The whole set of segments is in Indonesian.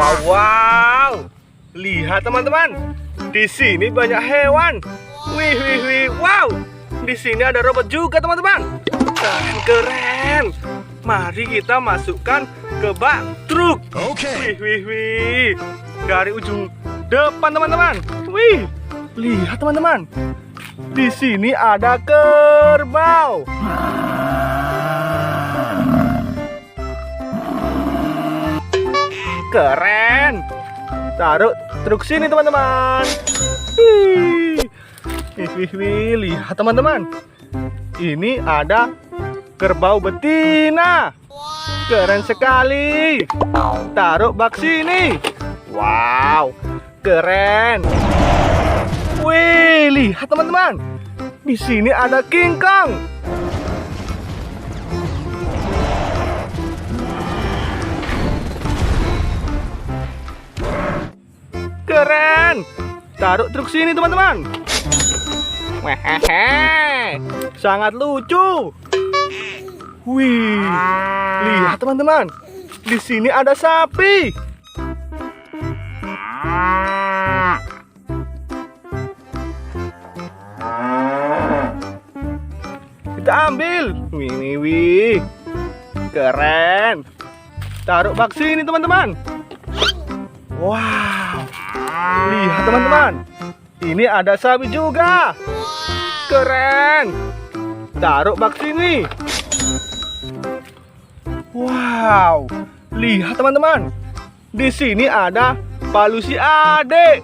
Wow, wow. Lihat teman-teman. Di sini banyak hewan. Wih, wih, wih. Wow. Di sini ada robot juga teman-teman. Keren, keren. Mari kita masukkan ke bak truk. Okay. Wih, wih, wih. Dari ujung depan teman-teman. Wih, lihat teman-teman. Di sini ada kerbau. Keren. Taruh truk sini teman-teman. Wih. Lihat teman-teman. Ini ada kerbau betina. Keren sekali. Taruh bak sini. Wow, keren. Wih, lihat teman-teman. Di sini ada King Keren. Taruh truk sini teman-teman. Sangat lucu. Wih, lihat teman-teman. Di sini ada sapi. Kita ambil. Wih, wih, wih. Keren. Taruh bak sini teman-teman. Wow. Lihat teman-teman. Ini ada sapi juga. Keren. Taruh bak sini. Wow. Lihat teman-teman. Di sini ada palusi adik.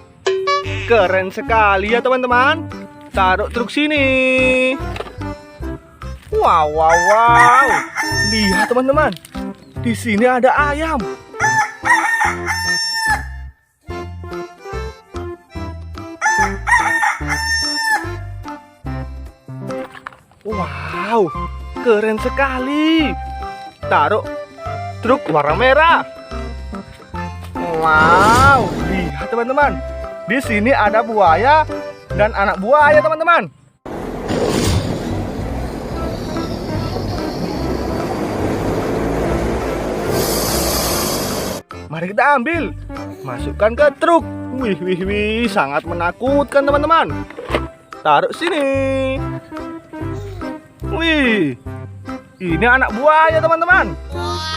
Keren sekali ya teman-teman. Taruh truk sini. Wow, wow, wow. Lihat teman-teman. Di sini ada ayam. Wow, keren sekali. Taruh truk warna merah. Wow, lihat teman-teman. Di sini ada buaya dan anak buaya, teman-teman. Mari kita ambil. Masukkan ke truk. Wih, wih, wih, sangat menakutkan, teman-teman. Taruh sini. Wih, ini anak buaya, teman-teman.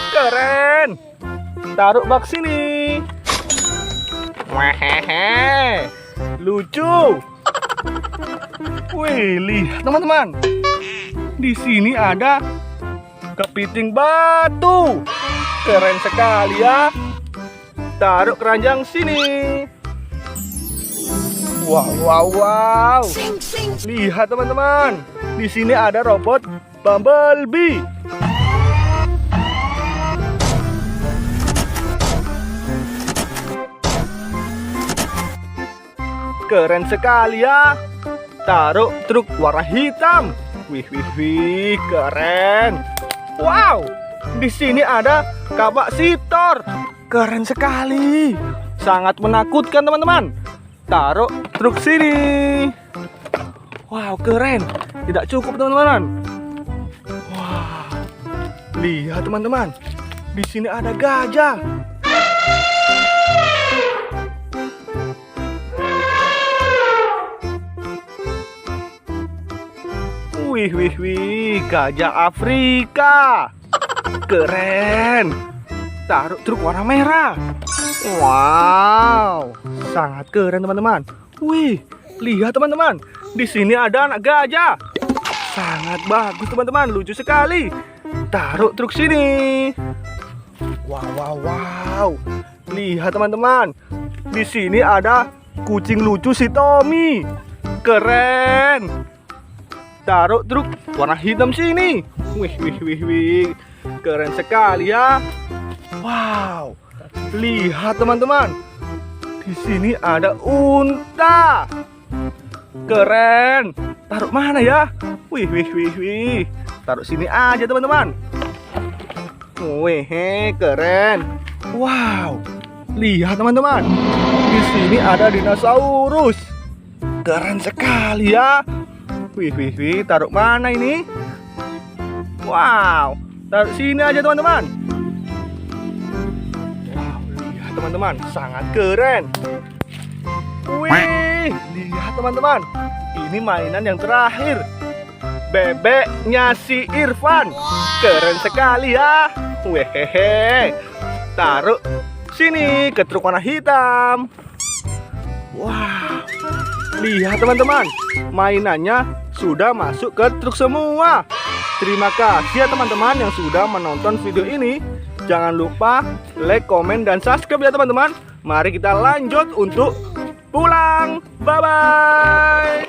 Keren. Taruh bak sini. Wehehe. Lucu. Wih, lihat teman-teman. Di sini ada kepiting batu. Keren sekali ya. Taruh keranjang sini. Wow, wow, wow. Lihat teman-teman. Di sini ada robot Bumblebee. Keren sekali ya. Taruh truk warna hitam. Wih, wih, wih, keren. Wow, di sini ada kapasitor. Keren sekali. Sangat menakutkan teman-teman. Taruh truk sini. Wow, keren. Tidak cukup teman-teman. Wah, lihat teman-teman. Di sini ada gajah. Wih, wih, wih, gajah Afrika. Keren. Taruh truk warna merah. Wow, sangat keren teman-teman. Wih, lihat teman-teman. Di sini ada anak gajah. Sangat bagus teman-teman, lucu sekali. Taruh truk sini. Wow, wow, wow. Lihat teman-teman. Di sini ada kucing lucu si Tommy. Keren. Taruh truk warna hitam sini. Wih, wih, wih, wih. Keren sekali ya. Wow. Lihat teman-teman. Di sini ada unta. Keren. Taruh mana ya? Wih, wih, wih, wih. Taruh sini aja teman-teman. Wih, keren. Wow. Lihat teman-teman. Di sini ada dinosaurus. Keren sekali ya. Wih, wih, wih. Taruh mana ini? Wow. Taruh sini aja teman-teman. Teman-teman, sangat keren. Wih, lihat teman-teman, ini mainan yang terakhir. Bebeknya si Irfan, keren sekali ya. Wehehe, taruh sini ke truk warna hitam. Wah, lihat teman-teman, mainannya sudah masuk ke truk semua. Terima kasih ya teman-teman yang sudah menonton video ini. Jangan lupa like, komen, dan subscribe ya teman-teman. Mari kita lanjut untuk pulang. Bye-bye.